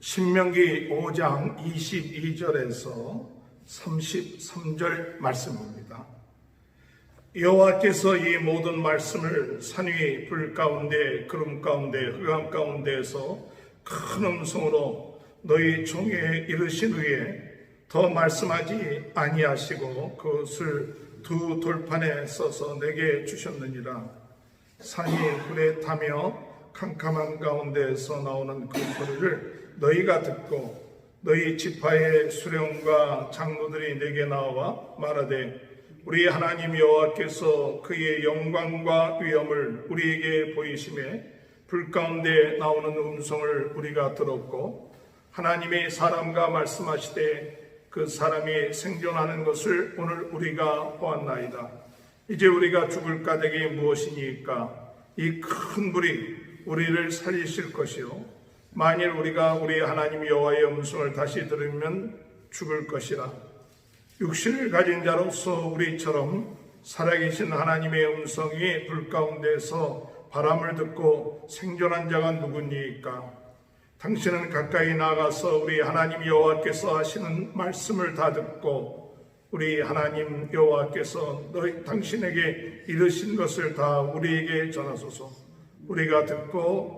신명기 5장 22절에서 33절 말씀입니다. 여호와께서 이 모든 말씀을 산 위 불 가운데 구름 가운데 흑암 가운데에서 큰 음성으로 너희 종에 이르신 후에 더 말씀하지 아니하시고 그것을 두 돌판에 써서 내게 주셨느니라 산이 불에 타며 캄캄한 가운데에서 나오는 그 소리를 너희가 듣고 너희 지파의 수령과 장로들이 내게 나와 말하되 우리 하나님 여호와께서 그의 영광과 위엄을 우리에게 보이심에 불 가운데 나오는 음성을 우리가 들었고 하나님의 사람과 말씀하시되 그 사람이 생존하는 것을 오늘 우리가 보았나이다. 이제 우리가 죽을 까닭이 무엇이니까 이 큰 불이 우리를 살리실 것이요 만일 우리가 우리 하나님 여호와의 음성을 다시 들으면 죽을 것이라. 육신을 가진 자로서 우리처럼 살아계신 하나님의 음성이 불 가운데서 바람을 듣고 생존한 자가 누구니까? 당신은 가까이 나가서 우리 하나님 여호와께서 하시는 말씀을 다 듣고 우리 하나님 여호와께서 너희 당신에게 이르신 것을 다 우리에게 전하소서. 우리가 듣고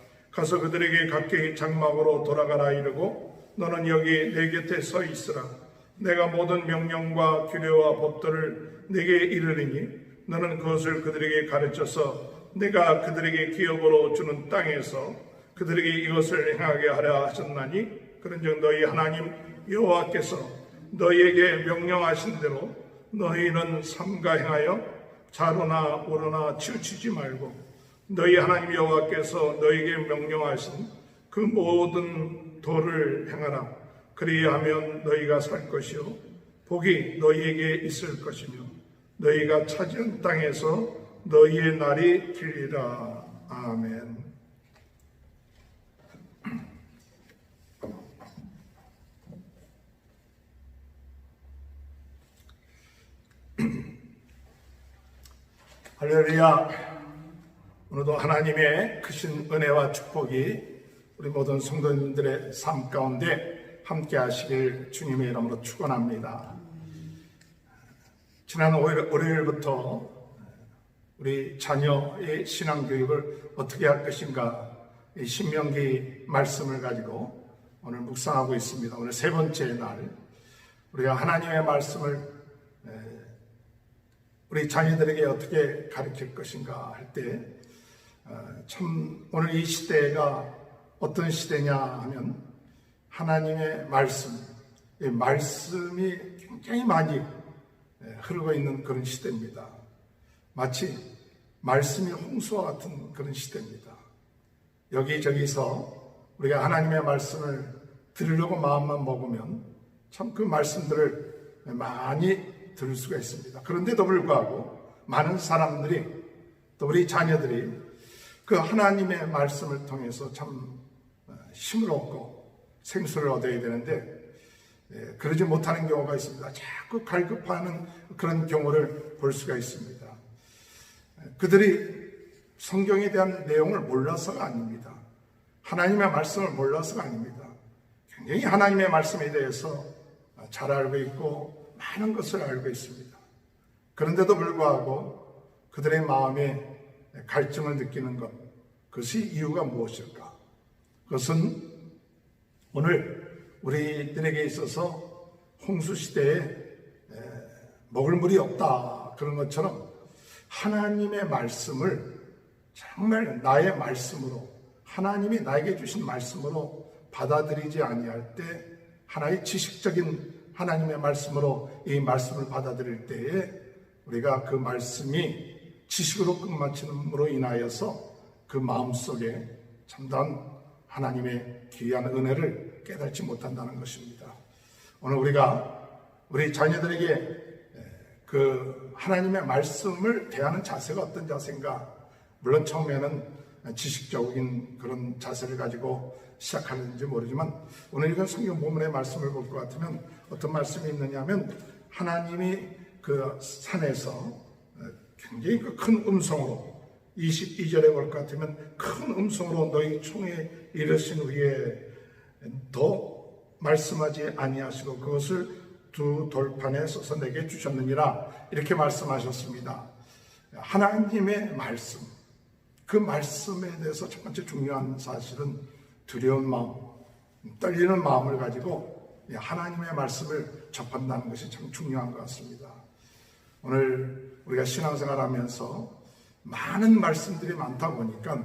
가서 그들에게 각기 장막으로 돌아가라 이르고 너는 여기 내 곁에 서 있으라. 내가 모든 명령과 규례와 법들을 내게 이르리니 너는 그것을 그들에게 가르쳐서 내가 그들에게 기업으로 주는 땅에서 그들에게 이것을 행하게 하려 하셨나니 그런즉 너희 하나님 여호와께서 너희에게 명령하신 대로 너희는 삼가 행하여 자로나 오로나 치우치지 말고 너희 하나님 여호와께서 너희에게 명령하신 그 모든 도를 행하라 그리하면 너희가 살 것이요 복이 너희에게 있을 것이며 너희가 차지한 땅에서 너희의 날이 길리라 아멘. 할렐루야. 오늘도 하나님의 크신 은혜와 축복이 우리 모든 성도님들의 삶 가운데 함께 하시길 주님의 이름으로 축원합니다. 지난 월요일부터 우리 자녀의 신앙 교육을 어떻게 할 것인가 이 신명기 말씀을 가지고 오늘 묵상하고 있습니다. 오늘 세 번째 날 우리가 하나님의 말씀을 우리 자녀들에게 어떻게 가르칠 것인가 할 때, 어, 참, 오늘 이 시대가 어떤 시대냐 하면, 하나님의 말씀, 이 말씀이 굉장히 많이 흐르고 있는 그런 시대입니다. 마치 말씀이 홍수와 같은 그런 시대입니다. 여기저기서 우리가 하나님의 말씀을 들으려고 마음만 먹으면 참 그 말씀들을 많이 들을 수가 있습니다. 그런데도 불구하고 많은 사람들이 또 우리 자녀들이 그 하나님의 말씀을 통해서 참 힘을 얻고 생수를 얻어야 되는데 그러지 못하는 경우가 있습니다. 자꾸 갈급하는 그런 경우를 볼 수가 있습니다. 그들이 성경에 대한 내용을 몰라서가 아닙니다. 하나님의 말씀을 몰라서가 아닙니다. 굉장히 하나님의 말씀에 대해서 잘 알고 있고 많은 것을 알고 있습니다. 그런데도 불구하고 그들의 마음에 갈증을 느끼는 것, 그것이 이유가 무엇일까? 그것은 오늘 우리들에게 있어서 홍수 시대에 먹을 물이 없다 그런 것처럼 하나님의 말씀을 정말 나의 말씀으로 하나님이 나에게 주신 말씀으로 받아들이지 아니할 때 하나의 지식적인 하나님의 말씀으로 이 말씀을 받아들일 때에 우리가 그 말씀이 지식으로 끝마침으로 인하여서 그 마음 속에 참다한 하나님의 귀한 은혜를 깨닫지 못한다는 것입니다. 오늘 우리가 우리 자녀들에게 그 하나님의 말씀을 대하는 자세가 어떤 자세인가? 물론 처음에는 지식적인 그런 자세를 가지고 시작하는지 모르지만 오늘 이건 성경 본문의 말씀을 볼 것 같으면 어떤 말씀이 있느냐면 하나님이 그 산에서 굉장히 그큰 음성으로 22절에 볼 것 같으면 큰 음성으로 너희 총에 이르신 후에 더 말씀하지 아니하시고 그것을 두 돌판에 써서 내게 주셨느니라 이렇게 말씀하셨습니다. 하나님의 말씀 그 말씀에 대해서 첫 번째 중요한 사실은 두려운 마음, 떨리는 마음을 가지고 하나님의 말씀을 접한다는 것이 참 중요한 것 같습니다. 오늘 우리가 신앙생활하면서 많은 말씀들이 많다 보니까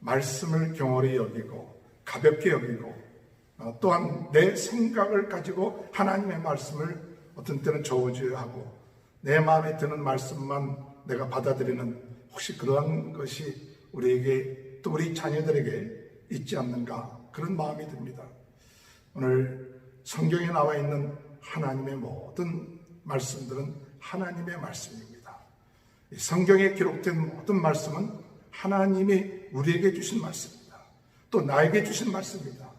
말씀을 경홀히 여기고 가볍게 여기고 어, 또한 내 생각을 가지고 하나님의 말씀을 어떤 때는 저우지하고 내 마음에 드는 말씀만 내가 받아들이는 혹시 그러한 것이 우리에게 또 우리 자녀들에게 있지 않는가 그런 마음이 듭니다. 오늘 성경에 나와 있는 하나님의 모든 말씀들은 하나님의 말씀입니다. 성경에 기록된 모든 말씀은 하나님이 우리에게 주신 말씀입니다. 또 나에게 주신 말씀입니다.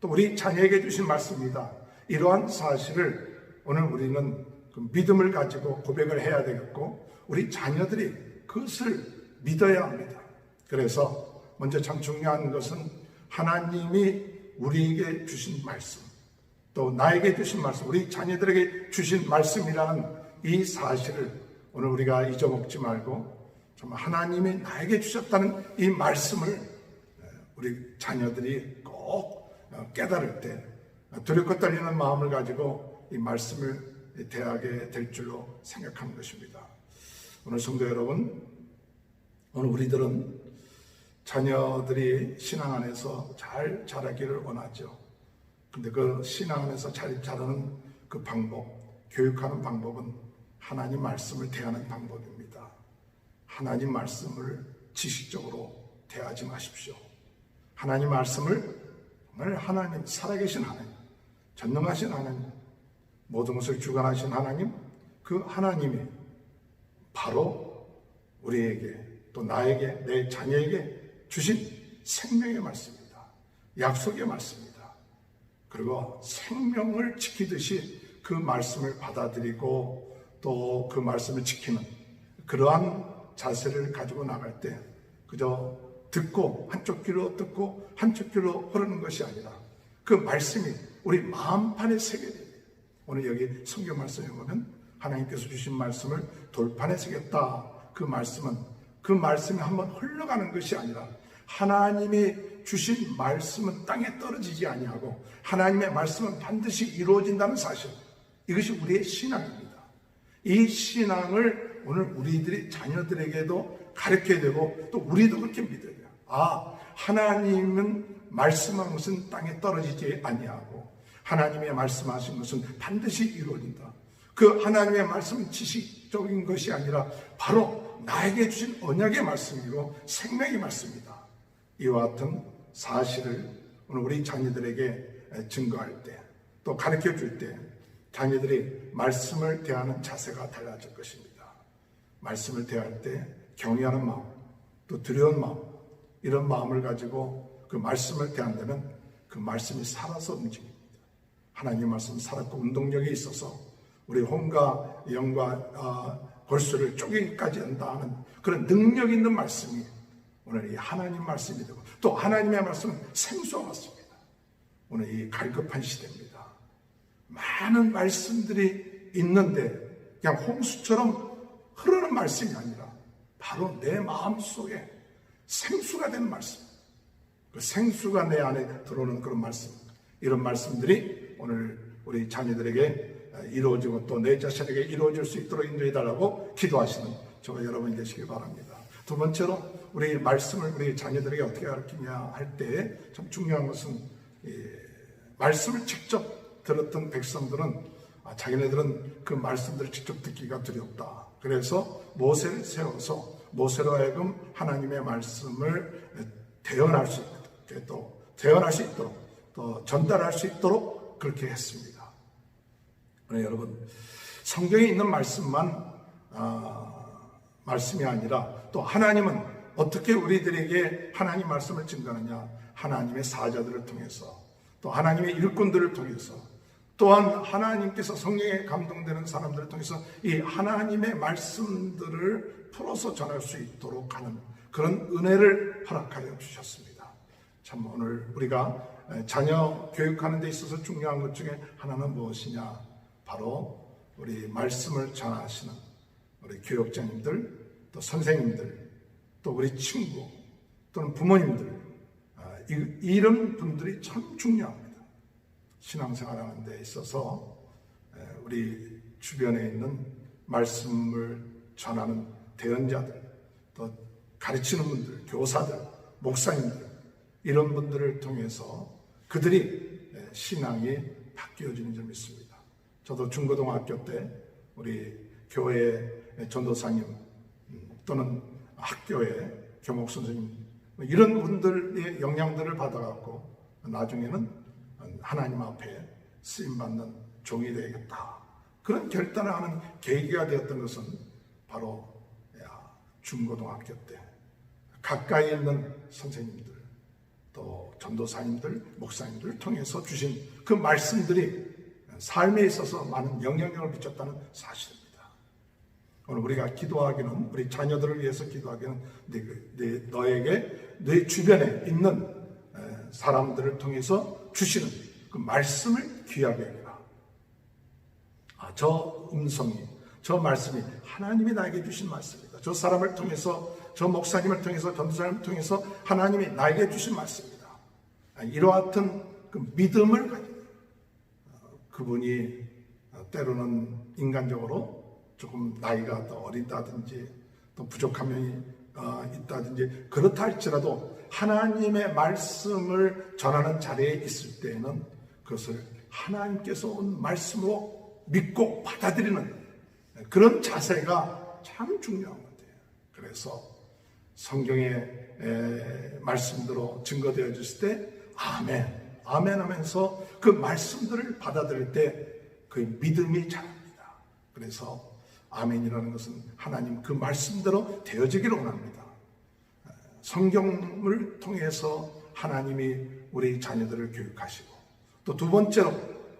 또 우리 자녀에게 주신 말씀입니다. 이러한 사실을 오늘 우리는 그 믿음을 가지고 고백을 해야 되겠고 우리 자녀들이 그것을 믿어야 합니다. 그래서 먼저 참 중요한 것은 하나님이 우리에게 주신 말씀, 또 나에게 주신 말씀, 우리 자녀들에게 주신 말씀이라는 이 사실을 오늘 우리가 잊어먹지 말고 정말 하나님이 나에게 주셨다는 이 말씀을 우리 자녀들이 꼭 깨달을 때 두렵고 떨리는 마음을 가지고 이 말씀을 대하게 될 줄로 생각하는 것입니다. 오늘 성도 여러분, 오늘 우리들은 자녀들이 신앙 안에서 잘 자라기를 원하죠. 근데 그 신앙 안에서 잘 자라는 그 방법, 교육하는 방법은 하나님 말씀을 대하는 방법입니다. 하나님 말씀을 지식적으로 대하지 마십시오. 하나님 말씀을 정말 하나님, 살아계신 하나님, 전능하신 하나님, 모든 것을 주관하신 하나님, 그 하나님이 바로 우리에게 또 나에게, 내 자녀에게 주신 생명의 말씀입니다. 약속의 말씀입니다. 그리고 생명을 지키듯이 그 말씀을 받아들이고 또 그 말씀을 지키는 그러한 자세를 가지고 나갈 때 그저 듣고 한쪽 귀로 듣고 한쪽 귀로 흐르는 것이 아니라 그 말씀이 우리 마음판에 새겨야. 오늘 여기 성경 말씀에 보면 하나님께서 주신 말씀을 돌판에 새겼다. 그 말씀은 그 말씀이 한번 흘러가는 것이 아니라 하나님이 주신 말씀은 땅에 떨어지지 아니하고 하나님의 말씀은 반드시 이루어진다는 사실. 이것이 우리의 신앙입니다. 이 신앙을 오늘 우리들이 자녀들에게도 가르쳐야 되고 또 우리도 그렇게 믿어야 돼요. 아, 하나님은 말씀한 것은 땅에 떨어지지 아니하고 하나님의 말씀하신 것은 반드시 이루어진다. 그 하나님의 말씀은 지식적인 것이 아니라 바로 나에게 주신 언약의 말씀이고 생명의 말씀이다. 이와 같은 사실을 오늘 우리 자녀들에게 증거할 때, 또 가르쳐 줄 때, 자녀들이 말씀을 대하는 자세가 달라질 것입니다. 말씀을 대할 때 경외하는 마음, 또 두려운 마음, 이런 마음을 가지고 그 말씀을 대한다면 그 말씀이 살아서 움직입니다. 하나님 말씀 살았고 운동력이 있어서 우리 혼과 영과 아, 골수를 쪼개기까지 한다는 그런 능력 있는 말씀이 오늘 이 하나님 말씀이 되고 또 하나님의 말씀은 생수와 같습니다. 오늘 이 갈급한 시대입니다. 많은 말씀들이 있는데 그냥 홍수처럼 흐르는 말씀이 아니라 바로 내 마음 속에 생수가 된 말씀. 그 생수가 내 안에 들어오는 그런 말씀. 이런 말씀들이 오늘 우리 자녀들에게 이루어지고 또 내 자신에게 이루어질 수 있도록 인도해달라고 기도하시는 저와 여러분이 되시길 바랍니다. 두 번째로 우리 말씀을 우리 자녀들에게 어떻게 가르치냐 할 때 참 중요한 것은 말씀을 직접 들었던 백성들은 아, 자기네들은 그 말씀들을 직접 듣기가 두렵다. 그래서 모세를 세워서 모세로 하여금 하나님의 말씀을 대언할 수 있도록 또 대언할 수 있도록 또 전달할 수 있도록 그렇게 했습니다. 그러나 여러분 성경에 있는 말씀만 아, 말씀이 아니라 또 하나님은 어떻게 우리들에게 하나님 말씀을 증거하느냐 하나님의 사자들을 통해서 또 하나님의 일꾼들을 통해서 또한 하나님께서 성령에 감동되는 사람들을 통해서 이 하나님의 말씀들을 풀어서 전할 수 있도록 하는 그런 은혜를 허락하여 주셨습니다. 참 오늘 우리가 자녀 교육하는 데 있어서 중요한 것 중에 하나는 무엇이냐? 바로 우리 말씀을 전하시는 우리 교육자님들, 또 선생님들, 또 우리 친구, 또는 부모님들, 아, 이- 이런 분들이 참 중요합니다. 신앙생활하는 데 있어서 에, 우리 주변에 있는 말씀을 전하는 대언자들, 또 가르치는 분들, 교사들, 목사님들 이런 분들을 통해서 그들이 에, 신앙이 바뀌어지는 점이 있습니다. 저도 중고등학교 때 우리 교회 전도사님 음, 또는 학교의 교목 선생님 뭐 이런 분들의 영향들을 받아갖고 나중에는 하나님 앞에 쓰임 받는 종이 되겠다. 그런 결단을 하는 계기가 되었던 것은 바로 야, 중고등학교 때 가까이 있는 선생님들 또 전도사님들 목사님들을 통해서 주신 그 말씀들이 삶에 있어서 많은 영향력을 미쳤다는 사실입니다. 오늘 우리가 기도하기는 우리 자녀들을 위해서 기도하기는 너에게 내 주변에 있는 에, 사람들을 통해서 주시는 그 말씀을 귀하게 여기라. 아, 저 음성이 저 말씀이 하나님이 나에게 주신 말씀이다. 저 사람을 통해서 저 목사님을 통해서 전도사님을 통해서 하나님이 나에게 주신 말씀이다. 아, 이러한 그 믿음을 가지고 어, 그분이 어, 때로는 인간적으로 조금 나이가 더 어리다든지 또 부족한 면이 어, 있다든지 그렇다 할지라도 하나님의 말씀을 전하는 자리에 있을 때에는 그것을 하나님께서 온 말씀으로 믿고 받아들이는 그런 자세가 참 중요한 것 같아요. 그래서 성경의 에, 말씀대로 증거되어 졌을 때 아멘, 아멘 하면서 그 말씀들을 받아들일 때 그 믿음이 자랍니다. 그래서 아멘이라는 것은 하나님 그 말씀대로 되어지기를 원합니다. 성경을 통해서 하나님이 우리 자녀들을 교육하시고 또 두 번째로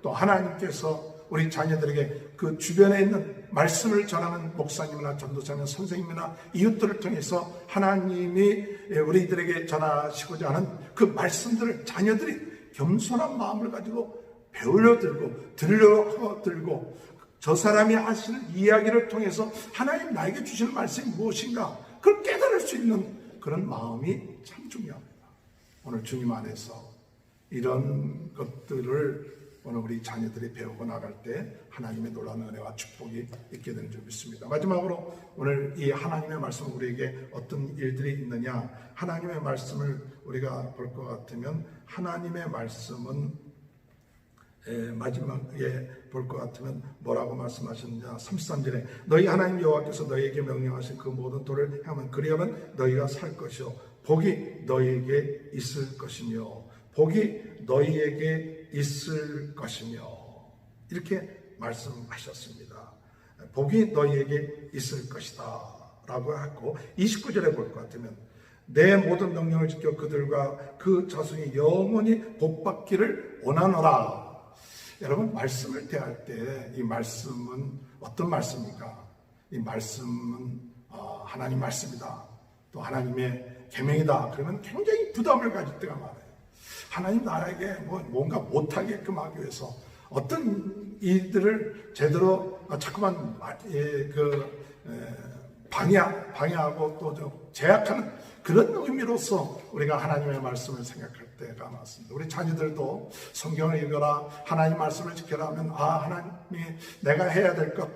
또 하나님께서 우리 자녀들에게 그 주변에 있는 말씀을 전하는 목사님이나 전도사님, 선생님이나 이웃들을 통해서 하나님이 우리들에게 전하시고자 하는 그 말씀들을 자녀들이 겸손한 마음을 가지고 배우려 들고 들으려 들고 저 사람이 하시는 이야기를 통해서 하나님 나에게 주시는 말씀이 무엇인가 그걸 깨달을 수 있는 그런 마음이 참 중요합니다. 오늘 주님 안에서 이런 것들을 오늘 우리 자녀들이 배우고 나갈 때 하나님의 놀라운 은혜와 축복이 있게 되는 줄 믿습니다. 마지막으로 오늘 이 하나님의 말씀 우리에게 어떤 일들이 있느냐? 하나님의 말씀을 우리가 볼 것 같으면 하나님의 말씀은 에, 마지막에 볼 것 같으면 뭐라고 말씀하셨느냐? 33절에 너희 하나님 여호와께서 너희에게 명령하신 그 모든 도를 향하면 그리하면 너희가 살 것이요 복이 너희에게 있을 것이며 복이 너희에게 있을 것이며 이렇게 말씀하셨습니다. 복이 너희에게 있을 것이다 라고 하고 29절에 볼 것 같으면 내 모든 명령을 지켜 그들과 그 자손이 영원히 복받기를 원하노라 여러분 말씀을 대할 때 이 말씀은 어떤 말씀입니까? 이 말씀은 어, 하나님 말씀이다. 또 하나님의 계명이다. 그러면 굉장히 부담을 가질 때가 많아요. 하나님 나라에게 뭐 뭔가 못하게끔 하기 위해서 어떤 일들을 제대로 어, 자꾸만 예, 그 에, 방해 방해하고 또 제약하는 그런 의미로서 우리가 하나님의 말씀을 생각할 때가 많습니다. 우리 자녀들도 성경을 읽어라, 하나님 말씀을 지켜라 하면 아 하나님이 내가 해야 될 것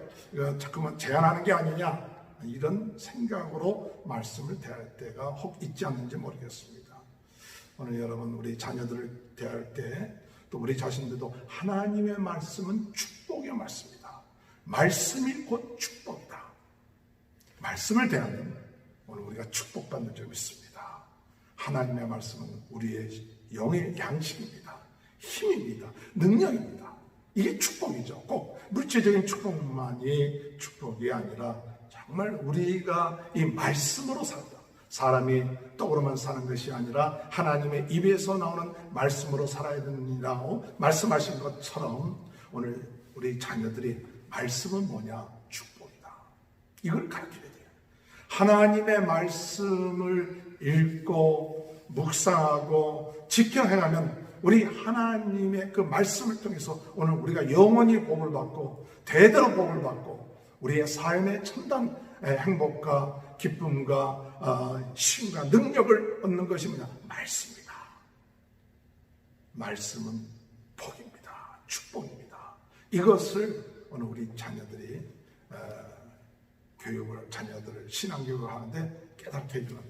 자꾸만 제안하는 게 아니냐 이런 생각으로 말씀을 대할 때가 혹 있지 않는지 모르겠습니다. 오늘 여러분 우리 자녀들을 대할 때 또 우리 자신들도 하나님의 말씀은 축복의 말씀이다. 말씀이 곧 축복이다. 말씀을 대하면 오늘 우리가 축복받는 줄 믿습니다. 하나님의 말씀은 우리의 영의 양식입니다. 힘입니다. 능력입니다. 이게 축복이죠. 꼭 물질적인 축복만이 축복이 아니라 정말 우리가 이 말씀으로 산다. 사람이 떡으로만 사는 것이 아니라 하나님의 입에서 나오는 말씀으로 살아야 되느니라고 말씀하신 것처럼 오늘 우리 자녀들이 말씀은 뭐냐? 축복이다. 이걸 가르쳐야 돼요. 하나님의 말씀을 읽고 묵상하고 지켜 행하면 우리 하나님의 그 말씀을 통해서 오늘 우리가 영원히 복을 받고 대대로 복을 받고 우리의 삶의 첨단 행복과 기쁨과 어, 힘과 능력을 얻는 뭐냐? 말씀입니다. 말씀은 복입니다. 축복입니다. 이것을 오늘 우리 자녀들이 어, 교육을 자녀들을 신앙교육을 하는데 깨닫게 해주는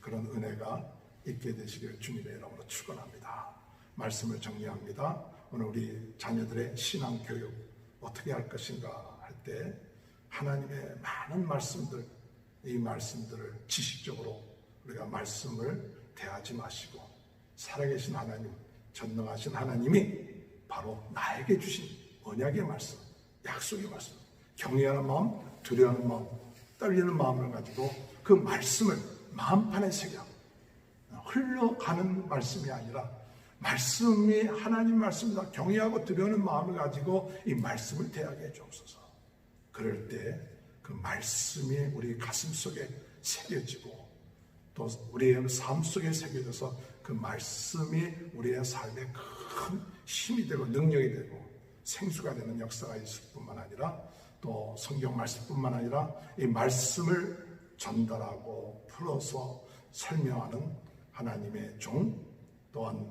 그런 은혜가 있게 되시기를 주님의 이름으로 축원합니다. 말씀을 정리합니다. 오늘 우리 자녀들의 신앙 교육 어떻게 할 것인가 할 때 하나님의 많은 말씀들 이 말씀들을 지식적으로 우리가 말씀을 대하지 마시고 살아계신 하나님 전능하신 하나님이 바로 나에게 주신 언약의 말씀 약속의 말씀 경외하는 마음 두려워하는 마음 떨리는 마음을 가지고 그 말씀을 마음판에 새겨 흘러가는 말씀이 아니라 말씀이 하나님 말씀이다. 경외하고 두려워하는 마음을 가지고 이 말씀을 대하게 해주옵소서. 그럴 때 그 말씀이 우리 가슴 속에 새겨지고 또 우리의 삶 속에 새겨져서 그 말씀이 우리의 삶에 큰 힘이 되고 능력이 되고 생수가 되는 역사가 있을 뿐만 아니라 또 성경 말씀뿐만 아니라 이 말씀을 전달하고 풀어서 설명하는 하나님의 종 또한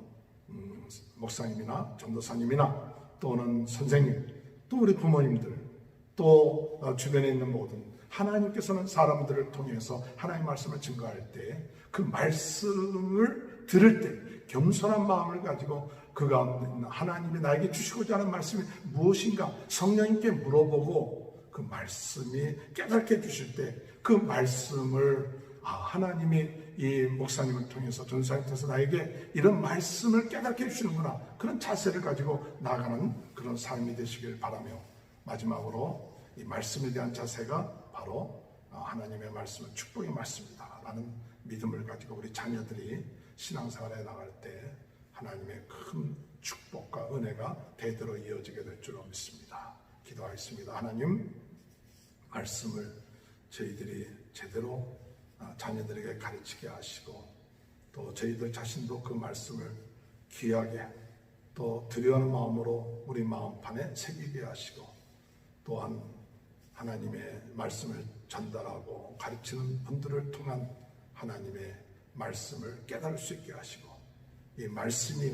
음, 목사님이나 전도사님이나 또는 선생님 또 우리 부모님들 또 어, 주변에 있는 모든 하나님께서는 사람들을 통해서 하나님 말씀을 증거할 때 그 말씀을 들을 때 겸손한 마음을 가지고 그가 하나님이 나에게 주시고자 하는 말씀이 무엇인가 성령님께 물어보고 그 말씀이 깨닫게 해주실 때 그 말씀을 아, 하나님이 이 목사님을 통해서 전사님 통해서 나에게 이런 말씀을 깨닫게 해주시는구나. 그런 자세를 가지고 나가는 그런 삶이 되시길 바라며 마지막으로 이 말씀에 대한 자세가 바로 아, 하나님의 말씀은 축복의 말씀이다 라는 믿음을 가지고 우리 자녀들이 신앙생활에 나갈 때 하나님의 큰 축복과 은혜가 대대로 이어지게 될 줄로 믿습니다. 기도하겠습니다. 하나님 말씀을 저희들이 제대로 아, 자녀들에게 가르치게 하시고 또 저희들 자신도 그 말씀을 귀하게 또 두려워하는 마음으로 우리 마음판에 새기게 하시고 또한 하나님의 말씀을 전달하고 가르치는 분들을 통한 하나님의 말씀을 깨달을 수 있게 하시고 이 말씀이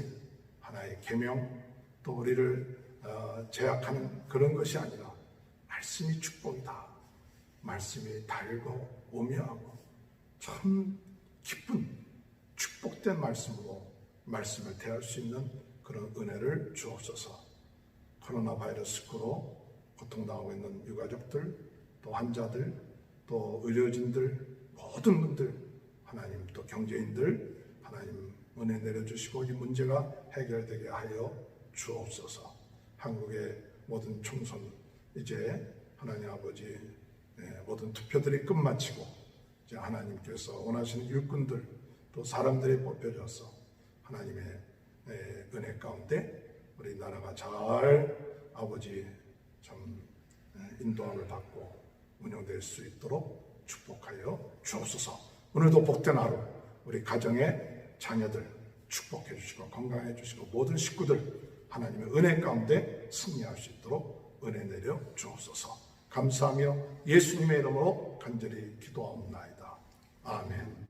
하나의 계명 또 우리를 어, 제약하는 그런 것이 아니라 말씀이 축복이다. 말씀이 달고 오묘하고 참 기쁜 축복된 말씀으로 말씀을 대할 수 있는 그런 은혜를 주옵소서. 코로나 바이러스로 고통당하고 있는 유가족들, 또 환자들, 또 의료진들, 모든 분들, 하나님 또 경제인들, 하나님 은혜 내려주시고 이 문제가 해결되게 하여 주옵소서. 한국의 모든 총선 이제 하나님 아버지 네, 모든 투표들이 끝마치고 이제 하나님께서 원하시는 일꾼들 또 사람들이 뽑혀져서 하나님의 네, 은혜 가운데 우리 나라가 잘 아버지 좀 네, 인도함을 받고 운영될 수 있도록 축복하여 주옵소서. 오늘도 복된 하루 우리 가정의 자녀들 축복해 주시고 건강해 주시고 모든 식구들 하나님의 은혜 가운데 승리할 수 있도록 은혜 내려 주옵소서. 감사하며 예수님의 이름으로 간절히 기도하옵나이다. 아멘.